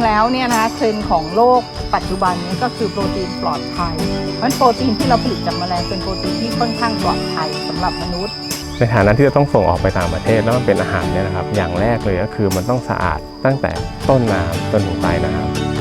ๆแล้วเนี่ยนะเทรนด์ของโลกปัจจุบันนี้ก็คือโปรตีนปลอดภัยเพราะนั่นโปรตีนที่เราผลิตจากแมลงเป็นโปรตีนที่ค่อนข้างปลอดภัยสำหรับมนุษย์ ในฐานะที่จะต้องส่งออกไปต่างประเทศแล้วมันเป็นอาหารเนี่ยนะครับ อย่างแรกเลยก็คือมันต้องสะอาดตั้งแต่ต้นน้ำจนถึงปลายน้ำ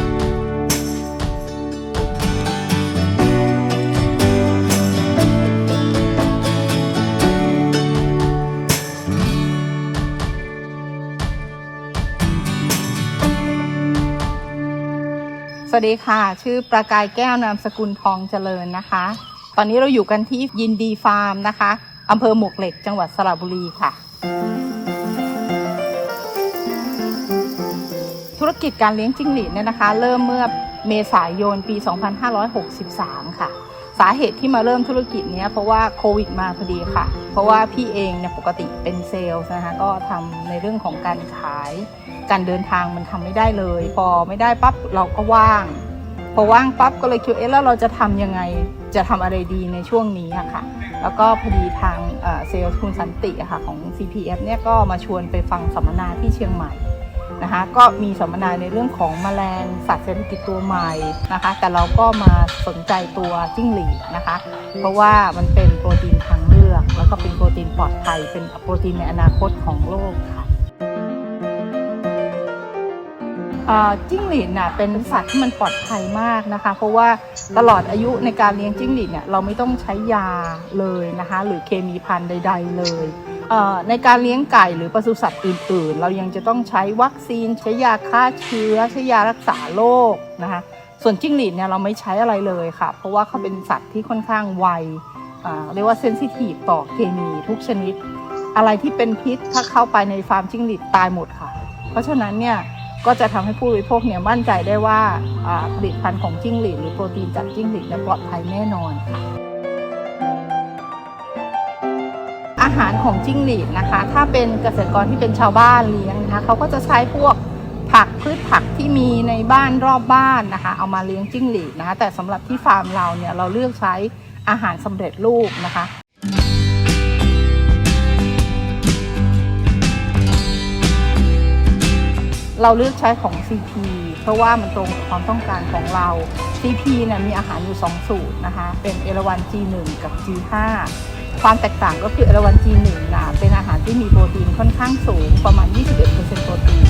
สวัสดีค่ะ ชื่อประกายแก้วนามสกุลทองเจริญนะคะ ตอนนี้เราอยู่กันที่ยินดีฟาร์มนะคะอำเภอหมวกเหล็กจังหวัดสระบุรีค่ะ ธุรกิจการเลี้ยงจิ้งหรีดเนี่ยนะคะ เริ่มเมื่อเมษายนปี 2563 ค่ะ สาเหตุที่มาเริ่มธุรกิจเนี้ยเพราะว่าโควิดมาพอดีค่ะ เพราะว่าพี่เองเนี่ยปกติเป็นเซลล์นะคะก็ทำในเรื่องของการขาย การเดินทางมันทำไม่ได้เลย พอไม่ได้ปั๊บเราก็ว่าง พอว่างปั๊บก็เลยคิดเอ๊ะแล้วเราจะทำยังไงจะทำอะไรดีในช่วงนี้อะค่ะ แล้วก็พอดีทางเอ่อเซลล์คุณสันติอะค่ะของ CPF เนี่ยก็มาชวนไปฟังสัมมนาที่เชียงใหม่ นะคะก็มีสัมมนาในเรื่องของแมลงสัตว์เศรษฐกิจตัวใหม่นะคะ แต่เราก็มาสนใจตัวจิ้งหรีดนะคะ เพราะว่ามันเป็นโปรตีนทางเลือก แล้วก็เป็นโปรตีนปลอดภัย เป็นโปรตีนในอนาคตของโลกค่ะจิ้งหรีดน่ะเป็นสัตว์ที่มันปลอดภัยมากนะคะ เพราะว่าตลอดอายุในการเลี้ยงจิ้งหรีดเนี่ยเราไม่ต้องใช้ยาเลยนะคะ หรือเคมีพันใด ๆ เลย ในการเลี้ยงไก่หรือปศุสัตว์อื่น ๆ เรายังจะต้องใช้วัคซีนใช้ยาฆ่าเชื้อ ใช้ยารักษาโรคนะคะส่วนจิ้งหรีดเนี่ยเราไม่ใช้อะไรเลยค่ะ เพราะว่าเขาเป็นสัตว์ที่ค่อนข้างไวเรียกว่าเซนซิทีฟต่อเคมีทุกชนิด อะไรที่เป็นพิษถ้าเข้าไปในฟาร์มจิ้งหรีดตายหมดค่ะ เพราะฉะนั้นเนี่ยก็จะทำให้ผู้บริโภคเนี่ยมั่นใจได้ว่าอ่าผลิตภัณฑ์ของจิ้งหรีดหรือโปรตีนจากจิ้งหรีดเนี่ยปลอดภัยแน่นอนค่ะ อาหารของจิ้งหรีดนะคะ ถ้าเป็นเกษตรกรที่เป็นชาวบ้านเลี้ยงนะคะเขาก็จะใช้พวกผักพืชผักที่มีในบ้านรอบบ้านนะคะ เอามาเลี้ยงจิ้งหรีดนะคะ แต่สำหรับที่ฟาร์มเราเนี่ยเราเลือกใช้อาหารสำเร็จรูปนะคะเราเลือกใช้ของ CP เพราะว่ามันตรงกับความต้องการของเรา CP เนี่ยมีอาหารอยู่ 2 สูตรนะคะ เป็นเอราวัน G1 กับ G5 ความแตกต่างก็คือเอราวัน G1 นะเป็นอาหารที่มีโปรตีนค่อนข้างสูงประมาณ 21%โปรตีน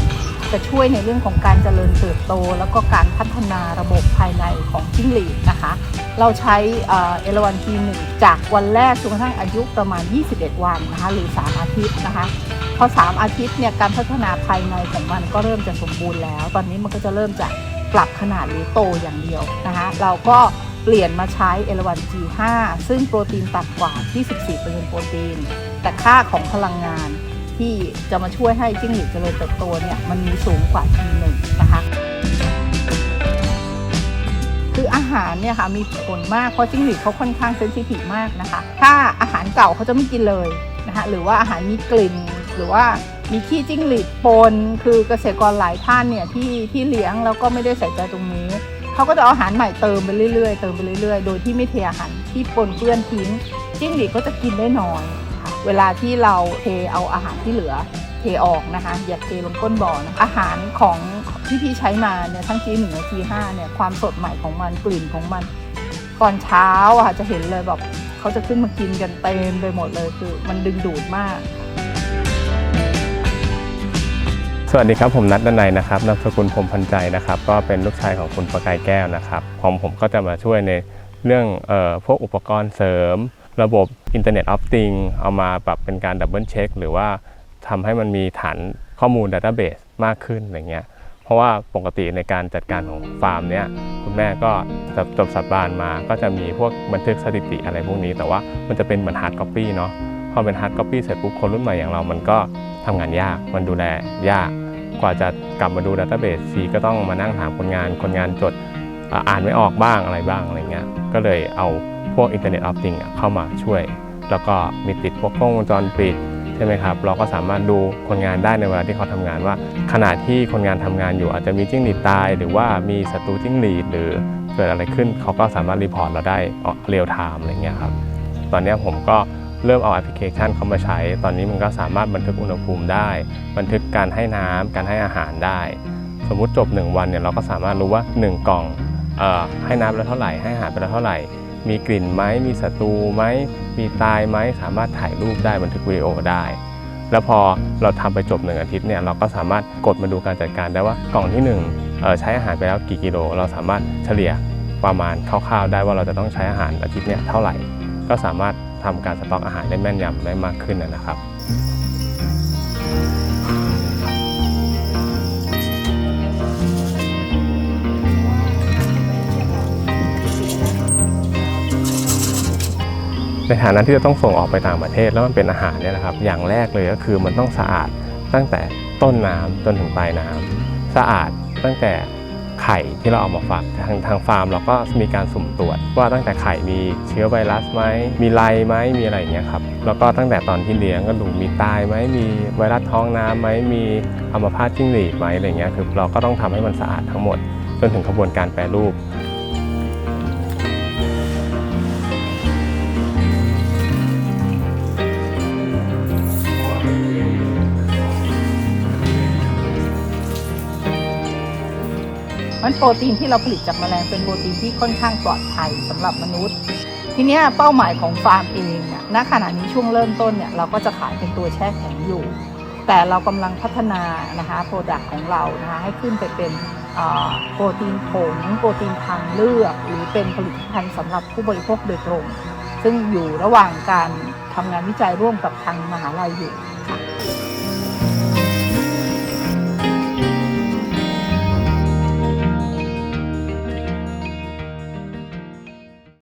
จะช่วยในเรื่องของการเจริญเติบโต แล้วก็การพัฒนาระบบภายในของจิ้งหรีดนะคะ เราใช้เอ่อเอราวัน G1 จากวันแรกจนกระทั่งอายุประมาณ 21 วันนะคะหรือ 3 อาทิตย์นะคะพอ 3 อาทิตย์เนี่ยการพัฒนาภายในของมันก็เริ่มจะสมบูรณ์แล้ว ตอนนี้มันก็จะเริ่มจากปรับขนาดหรือโตอย่างเดียวนะคะเราก็ เปลี่ยนมาใช้เอลวัน G5 ซึ่งโปรตีนต่ำกว่าที่14%โปรตีน แต่ค่าของพลังงานที่จะมาช่วยให้จิ้งหรีดเจริญเติบโตเนี่ยมันมีสูงกว่า T1 นะคะคืออาหารเนี่ยค่ะมีผลมากเพราะจิ้งหรีดเขาค่อนข้างเซนซิทีฟมากนะคะ ถ้าอาหารเก่าเขาจะไม่กินเลยนะคะหรือว่าอาหารมีกลิ่นหรือว่ามีขี้จิ้งหรีดปน คือเกษตรกรหลายท่านเนี่ยที่ที่เลี้ยงแล้วก็ไม่ได้ใส่ใจตรงนี้ เขาก็จะเอาอาหารใหม่เติมไปเรื่อยๆ เติมไปเรื่อยๆ โดยที่ไม่เทอาหารที่ปนเปื้อนทิ้งจิ้งหรีดก็จะกินได้น้อยค่ะเวลาที่เราเทเอาอาหารที่เหลือเทออกนะคะ อย่าเทลงก้นบ่อนะอาหารของที่พี่ใช้มาเนี่ยทั้ง G1 และ G5 เนี่ยความสดใหม่ของมันกลิ่นของมันก่อนเช้าอะค่ะจะเห็นเลยแบบเขาจะขึ้นมากินกันเต็มไปหมดเลยคือ มันดึงดูดมาก สวัสดีครับผมนัทดนัยนะครับนามสกุลพรมพันใจนะครับ ก็เป็นลูกชายของคุณประกายแก้วนะครับผมผมก็จะมาช่วยในเรื่องเอ่อพวกอุปกรณ์เสริม ระบบ Internet of Things เอามาปรับเป็นการดับเบิลเช็คหรือว่าทำให้มันมีฐานข้อมูล Database มากขึ้นอะไรเงี้ยเพราะว่าปกติในการจัดการของฟาร์มเนี้ยคุณแม่ก็จบสัตว์บานมาก็จะมีพวกบันทึกสถิติอะไรพวกนี้ แต่ว่ามันจะเป็นเหมือนฮาร์ดคอปปี้เนาะ พอเป็นฮาร์ดคอปปี้เสร็จปุ๊บคนรุ่นใหม่อย่างเรา มันก็ทำงานยาก มันดูแลยาก กว่าจะกลับมาดูดัตเตอร์เบสซีก็ต้องมานั่งถามคนงาน คนงานจดอ่านไม่ออกบ้างอะไรบ้างอะไรเงี้ย ก็เลยเอาพวก Internet of Things อะเข้ามาช่วย แล้วก็มีติดพวกกล้องวงจรปิดใช่ไหมครับ เราก็สามารถดูคนงานได้ในเวลาที่เขาทำงานว่า ขณะที่คนงานทำงานอยู่อาจจะมีจิ้งหรีดตาย หรือว่ามีศัตรูจิ้งหรีดหรือเกิดอะไรขึ้นเขาก็สามารถรีพอร์ตเราได้เรียลไทม์อะไรเงี้ยครับ ตอนนี้ผมก็ เริ่มเอาแอปพลิเคชันเข้ามาใช้ ตอนนี้มันก็สามารถบันทึกอุณหภูมิได้ บันทึกการให้น้ำการให้อาหารได้ สมมุติจบ 1 วันเนี่ยเราก็สามารถรู้ว่า 1 กล่องอ่อให้น้ำไปแล้วเท่าไหร่ ให้อาหารไปแล้วเท่าไหร่ มีกลิ่นไหมมีศัตรูไหมมีตายไหมสามารถถ่ายรูปได้บันทึกวิดีโอได้ แล้วพอเราทำไปจบหนึ่งอาทิตย์เนี่ยเราก็สามารถกดมาดูการจัดการได้ว่ากล่องที่1เอ่อใช้อาหารไปแล้วกี่กิโล เราสามารถเฉลี่ยประมาณคร่าวๆได้ว่าเราจะต้องใช้อาหารอาทิตย์เนี่ยเท่าไหร่ ก็สามารถ ทำการสต็อกอาหารได้แม่นยำได้มากขึ้นนะครับในฐานะที่จะต้องส่งออกไปต่างประเทศแล้วมันเป็นอาหารเนี่ยนะครับ อย่างแรกเลยก็คือมันต้องสะอาดตั้งแต่ต้นน้ำจนถึงปลายน้ำสะอาดตั้งแต่ ไข่ที่เราเอามาฝากทางทางฟาร์มเราก็มีการสุ่มตรวจ ว่าตั้งแต่ไข่มีเชื้อไวรัสไหมมีไรไหมมีอะไรอย่างเงี้ยครับแล้วก็ตั้งแต่ตอนที่เลี้ยงก็ดูมีตายไหมมีไวรัสท้องน้ำไหมมีอัมพาตจิ้งหรีดไหมอะไรเงี้ยคือเราก็ต้องทำให้มันสะอาดทั้งหมด จนถึงกระบวนการแปรรูป มันโปรตีนที่เราผลิตจากแมลงเป็นโปรตีนที่ค่อนข้างปลอดภัยสำหรับมนุษย์ ทีนี้เป้าหมายของฟาร์มเองเนี่ยณขณะนี้ช่วงเริ่มต้นเนี่ยเราก็จะขายเป็นตัวแช่แข็งอยู่ แต่เรากำลังพัฒนานะคะโปรดักต์ของเรานะคะให้ขึ้นไปเป็นโปรตีนผงโปรตีนทางเลือก หรือเป็นผลิตภัณฑ์สำหรับผู้บริโภคโดยตรง ซึ่งอยู่ระหว่างการทำงานวิจัยร่วมกับทางมหาลัยอยู่